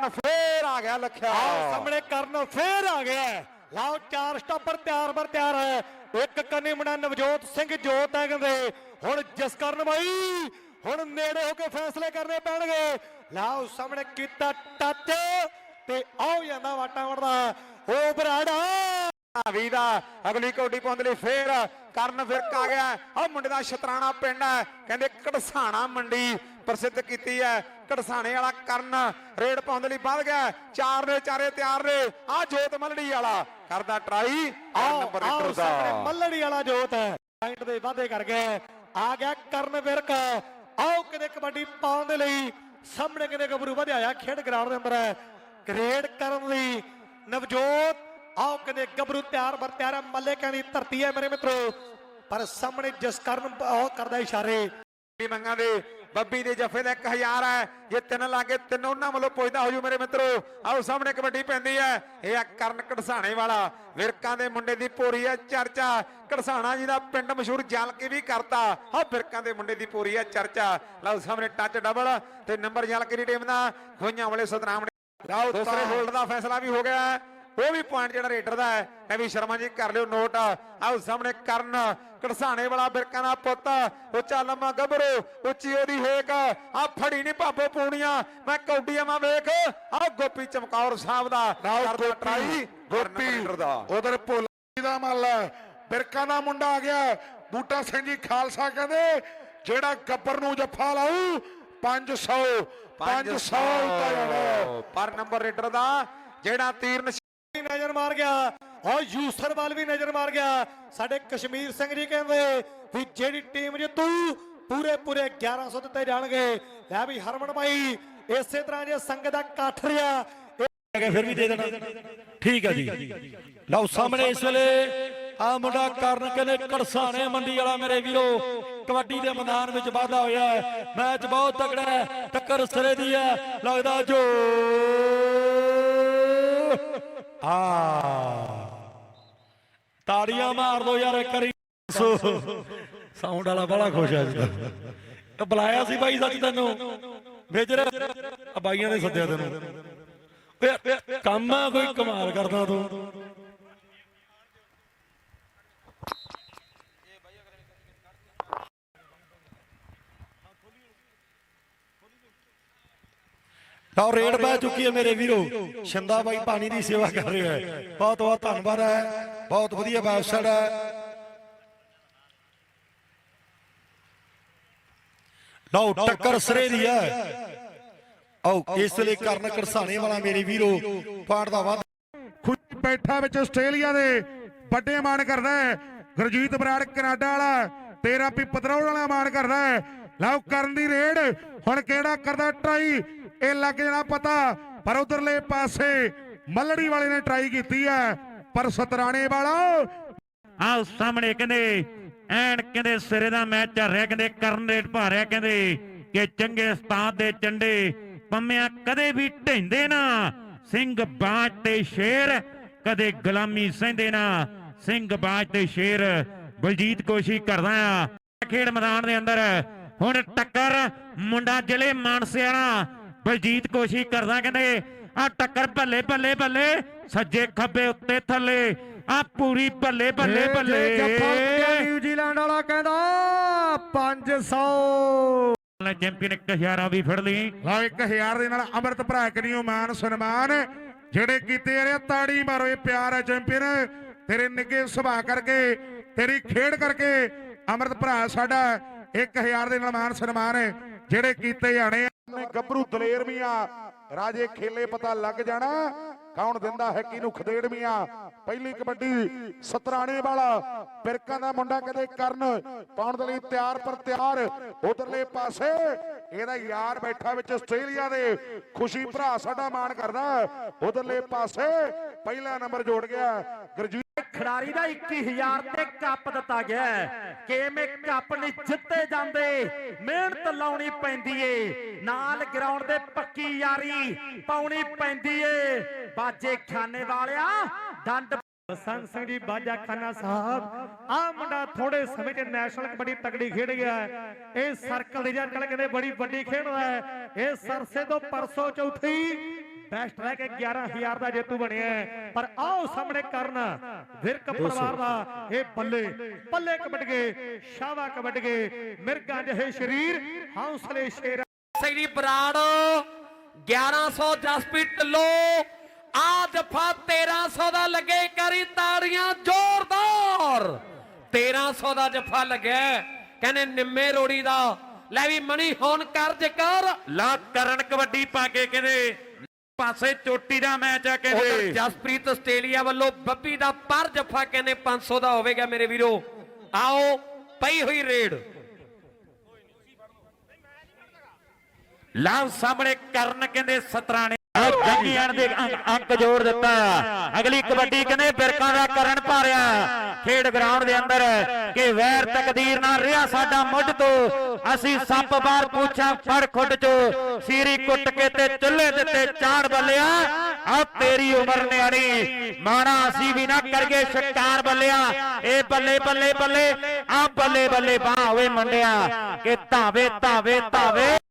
ਕਰਨ ਫੇਰ ਆ ਗਿਆ ਲਖਿਆ। ਆਹ ਸਾਹਮਣੇ ਕਰਨ ਫੇਰ ਆ ਗਿਆ ਹੈ। ਲਓ ਚਾਰ ਸਟਾਪਰ ਤਿਆਰ ਬਰ ਤਿਆਰ ਹੈ। ਇੱਕ ਕੰਨੀ ਮੁੰਡਾ ਨਵਜੋਤ ਸਿੰਘ ਜੋਤ ਹੈ ਕਹਿੰਦੇ। ਹੁਣ ਜਸਕਰਨ ਬਾਈ ਹੁਣ ਨੇੜੇ ਹੋ ਕੇ ਫੈਸਲੇ ਕਰਨੇ ਪੈਣਗੇ। ਲਓ ਸਾਹਮਣੇ ਕੀਤਾ ਟੱਚ ਤੇ ਆਉ ਜਾਂਦਾ ਵਾਟਾ ਵੜਦਾ। ਉਹ ਬਰਾੜਾ। ਵੀ ਦਾ ਅਗਲੀ ਕੌਡੀ ਪਾਉਣ ਲਈ ਫੇਰ ਕਰਨ ਫਿਰਕ ਆ ਗਿਆ। ਆ ਮੁੰਡੇ ਦਾ ਸ਼ਤਰਾਣਾ ਪਿੰਡ ਹੈ। ਕਹਿੰਦੇ ਕੜਸਾਣਾ ਮੰਡੀ ਪ੍ਰਸਿੱਧ ਕੀਤੀ ਹੈ। ਕੜਸਾਣੇ ਵਾਲਾ ਕਰਨ ਰੇਡ ਪਾਉਣ ਲਈ ਵੱਧ ਗਿਆ। ਚਾਰ ਨੇ ਚਾਰੇ ਤਿਆਰ ਨੇ। ਆ ਜੋਤ ਮਲੜੀ ਵਾਲਾ ਕਰਦਾ ਟਰਾਈ। ਨੰਬਰ ਲੀਟਰ ਦਾ। ਮੱਲੜੀ ਵਾਲਾ ਜੋਤ ਹੈ। ਪੁਆਇੰਟ ਦੇ ਵਾਅਦੇ ਕਰ ਗਏ ਆ ਗਿਆ ਕਰਨ ਵਿਰਕ। ਆਓ ਕਿਤੇ ਕਬੱਡੀ ਪਾਉਣ ਦੇ ਲਈ ਸਾਹਮਣੇ ਕਿਤੇ ਗੱਭਰੂ ਵਧਿਆ ਆ। ਖੇਡ ਗਰਾਊਂਡ ਦੇ ਅੰਦਰ ਹੈ। ਗ੍ਰੇਡ ਕਰਨ ਲਈ ਨਵਜੋਤ। ਆਓ ਕਿਤੇ ਗੱਭਰੂ ਤਿਆਰ ਬਰ ਤਿਆਰ ਹੈ। ਮੱਲੇ ਕਹਿੰਦੀ ਧਰਤੀ ਹੈ ਮੇਰੇ ਮਿੱਤਰੋ। ਪਰ ਸਾਹਮਣੇ ਜਸਕਰਨ ਉਹ ਕਰਦਾ ਇਸ਼ਾਰੇ। ਮੰਗਾਂ ਦੇ ਬੱਬੀ ਦੇ ਜਫੇ ਦਾ 1000 ਹੈ। ਜੇ ਤਿੰਨ ਲਾਗੇ ਤਿੰਨ ਉਹਨਾਂ ਵੱਲੋਂ ਪੁੱਜਦਾ ਹੋ ਜੂ ਮੇਰੇ ਮਿੱਤਰੋ। ਆਓ ਸਾਹਮਣੇ ਕਬੱਡੀ ਪੈਂਦੀ ਹੈ। ਇਹ ਆ ਕਰਨ ਕੜਸਾਣੇ ਵਾਲਾ। ਵਿਰਕਾਂ ਦੇ ਮੁੰਡੇ ਦੀ ਪੂਰੀ ਹੈ ਚਰਚਾ। ਕੜਸਾਣਾ ਜੀ ਦਾ ਪਿੰਡ ਮਸ਼ਹੂਰ ਜਲ ਕੇ ਵੀ ਕਰਤਾ। ਆ ਵਿਰਕਾਂ ਦੇ ਮੁੰਡੇ ਦੀ ਪੂਰੀ ਹੈ ਚਰਚਾ। ਲਓ ਸਾਹਮਣੇ ਟੱਚ ਡਬਲ ਤੇ ਨੰਬਰ ਜਲ ਕੇ ਦੀ ਟੀਮ ਦਾ ਖੋਈਆਂ ਵਾਲੇ ਸਤਨਾਮ ਲਓ ਦੂਸਰੇ ਹੋਲਡ ਦਾ ਫੈਸਲਾ ਵੀ ਹੋ ਗਿਆ। ਹੈ। ਉਹ ਵੀ ਪੁਆਇੰਟ ਜਿਹੜਾ ਰੇਡਰ ਦਾ ਹੈ। ਇਹ ਵੀ ਸ਼ਰਮਾ ਜੀ ਕਰ ਲਿਓ ਨੋਟ ਆਓ ਸਾਹਮਣੇ ਕਰਨ। ਕੜਸਾਣੇ ਵਾਲਾ ਬਿਰਕਾਂ ਦਾ ਪੁੱਤ। ਉੱਚਾ ਲੰਮਾ ਗੱਭਰੂ ਉੱਚੀ ਉਹਦੀ ਹੇਕ। ਆ ਫੜੀ ਨਹੀਂ ਭਾਬੋ ਪੂਣੀਆਂ। ਮੈਂ ਕੌਡੀਆਂ ਮਾ ਵੇਖ। ਆ ਗੋਪੀ ਚਮਕੌਰ ਸਾਹਿਬ ਦਾ। ਕਰਦਾ ਟਰਾਈ। ਗੋਪੀ। ਉਧਰ ਭੋਲਾ ਦਾ ਮੱਲ ਬਿਰਕਾਂ ਦਾ ਮੁੰਡਾ ਆ ਗਿਆ। ਬੂਟਾ ਸਿੰਘ ਜੀ ਖਾਲਸਾ ਕਹਿੰਦੇ ਜਿਹੜਾ ਗੱਬਰ ਨੂੰ ਜੱਫਾ ਲਾਊ 500 500 ਉੱਤਾ ਜਾਣਾ ਪਰ ਨੰਬਰ ਰੇਡਰ ਦਾ ਜਿਹੜਾ ਤੀਰ ਨਿਸ਼ਾਨਾ ਨਜ਼ਰ ਮਾਰ ਗਿਆ। ਔਰ ਯੂਸਰ ਵੱਲ ਵੀ ਨਜ਼ਰ ਮਾਰ ਗਿਆ। ਸਾਡੇ ਕਸ਼ਮੀਰ ਸਿੰਘ ਜੀ ਕਹਿੰਦੇ ਵੀ ਜਿਹੜੀ ਟੀਮ ਜਿੱਤੂ ਪੂਰੇ ਪੂਰੇ 1100 ਦਿੱਤੇ ਜਾਣਗੇ। ਲੈ ਵੀ ਹਰਮਨ ਭਾਈ, ਇਸੇ ਤਰ੍ਹਾਂ ਜੇ ਸੰਗਤ ਦਾ ਇਕੱਠ ਰਿਹਾ ਹੈਗਾ ਫਿਰ ਵੀ ਦੇ ਦੇਣਾ। ਠੀਕ ਹੈ ਜੀ। ਲਓ, ਸਾਹਮਣੇ ਇਸ ਵੇਲੇ ਆ ਮੁੰਡਾ ਕਰਨ ਕਹਿੰਦੇ ਕੜਸਾਣੇ ਮੰਡੀ ਵਾਲਾ ਮੇਰੇ ਵੀਰੋ, ਕਬੱਡੀ ਦੇ ਮੈਦਾਨ ਵਿੱਚ ਵਾਧਾ ਹੋਇਆ ਮੈਚ ਬਹੁਤ ਤਕੜਾ ਹੈ, ਟੱਕਰ ਸਿਰੇ ਦੀ ਹੈ, ਲੱਗਦਾ ਜੋ ਆ। ਤਾੜੀਆਂ ਮਾਰ ਦੋ ਯਾਰ ਇੱਕ ਵਾਰੀ ਸਾਊਂਡ ਵਾਲਾ ਬੜਾ ਖੁਸ਼ ਹੈ ਜੀ ਬੁਲਾਇਆ ਸੀ ਬਾਈ ਸੱਚ ਤੈਨੂੰ। ਮੇਜਰ ਆ ਬਾਈਆਂ ਨੇ ਸੱਦਿਆ ਤੈਨੂੰ। ਕੰਮ ਆ ਕੋਈ ਕਮਾਲ ਕਰਦਾ ਤੂੰ। ਤਾਂ ਰੇਡ ਪੈ ਚੁੱਕੀ ਹੈ ਮੇਰੇ ਵੀਰੋ। ਸ਼ੰਦਾ ਬਾਈ ਪਾਣੀ ਦੀ ਸੇਵਾ ਕਰ ਰਿਹਾ ਹੈ। ਬਹੁਤ ਬਹੁਤ ਧੰਨਵਾਦ ਹੈ। ਬਹੁਤ ਵਧੀਆ ਵੈਬਸਾਈਟ ਹੈ। ਲਓ, ਟੱਕਰ ਸਰੇ ਦੀ ਹੈ। ਆਓ, ਇਸ ਲਈ ਕਰਨ ਕਰਸਾਣੇ ਵਾਲਾ ਮੇਰੇ ਵੀਰੋ, ਪਾੜ ਦਾ ਵਾਧ। ਖੁਸ਼ ਬੈਠਾ ਵਿੱਚ ਆਸਟ੍ਰੇਲੀਆ ਦੇ ਵੱਡੇ ਮਾਣ ਕਰਦਾ ਹੈ। ਗੁਰਜੀਤ ਬਰਾੜ, ਕੈਨੇਡਾ ਵਾਲਾ, ਤੇਰਾ ਵੀ ਪਤਰੌੜ ਵਾਲਾ ਮਾਣ ਕਰਦਾ ਹੈ। ਲਓ, ਕਰਨ ਦੀ ਰੇਡ। ਹੁਣ ਕਿਹੜਾ ਕਰਦਾ ਟਰਾਈ? ਇਹ ਲੱਗ ਜਾਣਾ ਪਤਾ, ਪਰ ਉਧਰਲੇ ਪਾਸੇ ਮੱਲੜੀ ਵਾਲੇ ਨੇ ਟਰਾਈ ਕੀਤੀ ਹੈ, ਪਰ ਸਤਰਾਣੇ ਵਾਲਾ ਆਹ ਸਾਹਮਣੇ ਕਹਿੰਦੇ, ਐਨ ਕਹਿੰਦੇ ਸਿਰੇ ਦਾ ਮੈਚ ਚੱਲ ਰਿਹਾ ਕਹਿੰਦੇ ਕਰਨ ਰੇਟ ਪਾ ਕਹਿੰਦੇ ਕਿ ਚੰਗੇ ਉਸਤਾਦ ਦੇ ਚੰਡੇ ਪੰਮਿਆਂ ਕਦੇ ਵੀ ਢੈਂਦੇ ਨਾ, ਸਿੰਘ ਬਾਜ ਤੇ ਸ਼ੇਰ ਕਦੇ ਗੁਲਾਮੀ ਸਹਿੰਦੇ ਨਾ, ਸਿੰਘ ਬਾਜ ਤੇ ਸ਼ੇਰ ਬਲਜੀਤ ਕੋਸ਼ਿਸ਼ ਕਰਦਾ ਆ। ਖੇਡ ਮੈਦਾਨ ਦੇ ਅੰਦਰ ਹੁਣ ਟੱਕਰ ਮੁੰਡਾ ਜ਼ਿਲ੍ਹੇ ਮਾਨਸੇ ਬਲਜੀਤ ਕੋਸ਼ਿਸ਼ ਕਰਦਾ ਕਹਿੰਦੇ ਆ ਟੱਕਰ ਬੱਲੇ ਬੱਲੇ ਬੱਲੇ ਸੱਜੇ ਖੱਬੇ ਉੱਤੇ ਥੱਲੇ ਆ ਪੂਰੀ ਬੱਲੇ ਬੱਲੇ ਬੱਲੇ ਨਿਊਜ਼ੀਲੈਂਡ ਵਾਲਾ ਕਹਿੰਦਾ 500 ਚੈਂਪੀਅਨ ਇੱਕ ਹਜ਼ਾਰਾਂ ਵੀ ਫੜ ਲਈ। ਲਓ 1000 ਦੇ ਨਾਲ ਅੰਮ੍ਰਿਤ ਭਰਾ ਕਰਿਓ ਮਾਨ ਸਨਮਾਨ। ਜਿਹੜੇ ਕੀਤੇ ਆ, ਤਾੜੀ ਮਾਰੋ ਇਹ ਪਿਆਰ ਹੈ ਚੈਂਪੀਅਨ। ਤੇਰੇ ਨਿੱਗੇ ਸੁਭਾਅ ਕਰਕੇ ਤੇਰੀ ਖੇਡ ਕਰਕੇ ਅੰਮ੍ਰਿਤ ਭਰਾ ਸਾਡਾ 1000 ਦੇ ਨਾਲ ਮਾਨ ਸਨਮਾਨ। ਜਿਹੜੇ ਕੀਤੇ ਜਾਣੇ ਆ ਗੱਭਰੂ ਦਲੇਰ ਮੀਆਂ। ਰਾਜੇ ਖੇਲੇ ਪਤਾ ਲੱਗ ਜਾਣਾ। ਕੌਣ ਦਿੰਦਾ ਹੈ, ਕਿਹਨੂੰ ਖਦੇੜ ਮੀਆਂ। ਪਹਿਲੀ ਕਬੱਡੀ ਸਤਰਾਣੇ ਵਾਲਾ। ਬਿਰਕਾਂ ਦਾ ਮੁੰਡਾ ਕਦੇ ਕਰਨ ਪਾਉਣ ਦੇ ਲਈ ਤਿਆਰ ਪਰ ਤਿਆਰ ਉਧਰਲੇ ਪਾਸੇ। ਇਹਦਾ ਯਾਰ ਬੈਠਾ ਵਿੱਚ ਆਸਟ੍ਰੇਲੀਆ ਦੇ। ਖੁਸ਼ੀ ਭਰਾ ਸਾਡਾ ਮਾਣ ਕਰਦਾ। ਉਧਰਲੇ ਪਾਸੇ ਪਹਿਲਾ ਨੰਬਰ ਜੋੜ ਗਿਆ। ਗੁਰਜੀਤ ਖਿਡਾਰੀ ਦਾ 21000 ਤੇ ਕੱਪ ਦਿੱਤਾ ਗਿਆ ਹੈ। ਕਿਵੇਂ ਕੱਪ ਨਹੀਂ ਜਿੱਤੇ ਜਾਂਦੇ? ਮਿਹਨਤ ਲਾਉਣੀ ਪੈਂਦੀ ਏ। ਨਾਲ ਗਰਾਊਂਡ ਦੇ ਪੱਕੀ ਯਾਰੀ ਪਾਉਣੀ ਪੈਂਦੀ ਏ। ਬਾਜੇ ਖਾਨੇ ਵਾਲਿਆ, ਡੰਡ ਬਸੰਤ ਸਿੰਘ ਜੀ, ਬਾਜਾ ਖਾਨਾ ਸਾਹਿਬ ਆ ਮੁੰਡਾ ਥੋੜੇ ਸਮੇਂ 'ਚ ਨੈਸ਼ਨਲ ਕਬੱਡੀ ਤਕੜੀ ਖੇਡ ਗਿਆ ਇਹ ਸਰਕਲ ਦੀ ਜੱਟ ਕਹਿੰਦੇ ਬੜੀ ਵੱਡੀ ਖੇਡਦਾ ਹੈ। ਇਹ ਸਰਸੇ ਤੋਂ ਪਰਸੋਂ ਚੌਥੀ ਬੈਸਟ ਰਹਿ ਕੇ 11000 ਦਾ ਜੇਤੂ ਬਣਿਆ। ਪਰ ਆਓ ਸਾਹਮਣੇ ਕਰਨ। ਵਿਰਕ ਪਰਿਵਾਰ ਦਾ ਇਹ ਬੱਲੇ ਬੱਲੇ ਕਬੱਡ ਗਏ ਸ਼ਾਵਾ ਕਬੱਡ ਗਏ। ਮਿਰਗਾਂ ਜਿਹੇ ਸਰੀਰ ਹੌਸਲੇ ਸ਼ੇਰ। ਸੈਣੀ ਬਰਾੜ 1100 ਜਸਪੀਟ ਢਿੱਲੋਂ। ਆ ਜਫਾ 1300 ਦਾ ਲੱਗੇ ਕਰੀ ਤਾੜੀਆਂ ਜ਼ੋਰਦਾਰ। 1300 ਦਾ ਜਫਾ ਲੱਗਿਆ ਕਹਿੰਦੇ ਨਿੰਮੇ ਰੋੜੀ ਦਾ। ਲੈ ਵੀ ਮਣੀ ਹੋਣ ਕਰ ਜਕਾਰ। ਲਾ ਕਰਨ ਕਬੱਡੀ ਪਾ ਕੇ ਕਹਿੰਦੇ ਪਾਸੇ ਚੋਟੀ ਦਾ ਮੈਚ ਆ ਕਹਿੰਦੇ। ਜਸਪ੍ਰੀਤ ਆਸਟ੍ਰੇਲੀਆ ਵੱਲੋਂ ਬੱਬੀ ਦਾ ਪਰ ਜਫਾ ਕਹਿੰਦੇ 500 ਦਾ ਹੋਵੇਗਾ ਮੇਰੇ ਵੀਰੋ। ਆਓ ਪਈ ਹੋਈ ਰੇਡ। ਲਵ ਸਾਹਮਣੇ ਕਰਨ ਕਹਿੰਦੇ ਸਤਰਾਣੇ। ਜੰਗੀਆਂ ਦੇ ਅੰਕ- ਜੋੜ ਦਿੱਤਾ। ਅਗਲੀ ਕਬੱਡੀ ਕਹਿੰਦੇ ਬਿਰਕਾਂ ਦਾ ਕਰਨ ਭਾਰਿਆ। ਖੇਡ ਗਰਾਊਂਡ ਦੇ ਅੰਦਰ ਕਿ ਵੈਰ ਤਕਦੀਰ ਨਾਲ ਰਿਹਾ ਸਾਡਾ ਮੁੱਢ ਤੋਂ। ਅਸੀਂ ਸੱਪ ਬਾਰ ਪੁੱਛਾਂ ਫੜ ਖੁੱਡ ਚੋ ਸੀਰੀ ਕੁੱਟ ਕੇ ਤੇ ਚੁੱਲ੍ਹੇ ਦਿੱਤੇ ਚਾੜ ਬੱਲਿਆ। ਆ ਤੇਰੀ ਉਮਰ ਨਿਆਣੀ। ਮਾਣਾ ਅਸੀਂ ਵੀ ਨਾ ਕਰਗੇ ਸ਼ਿਕਾਰ ਬੱਲਿਆ। ਇਹ ਬੱਲੇ ਬੱਲੇ ਬੱਲੇ ਆ ਬੱਲੇ ਬੱਲੇ ਬਾਹ ਹੋਵੇ ਮੰਡਿਆ। ਕਿ ਧਾਵੇ ਧਾਵੇ ਧਾਵੇ।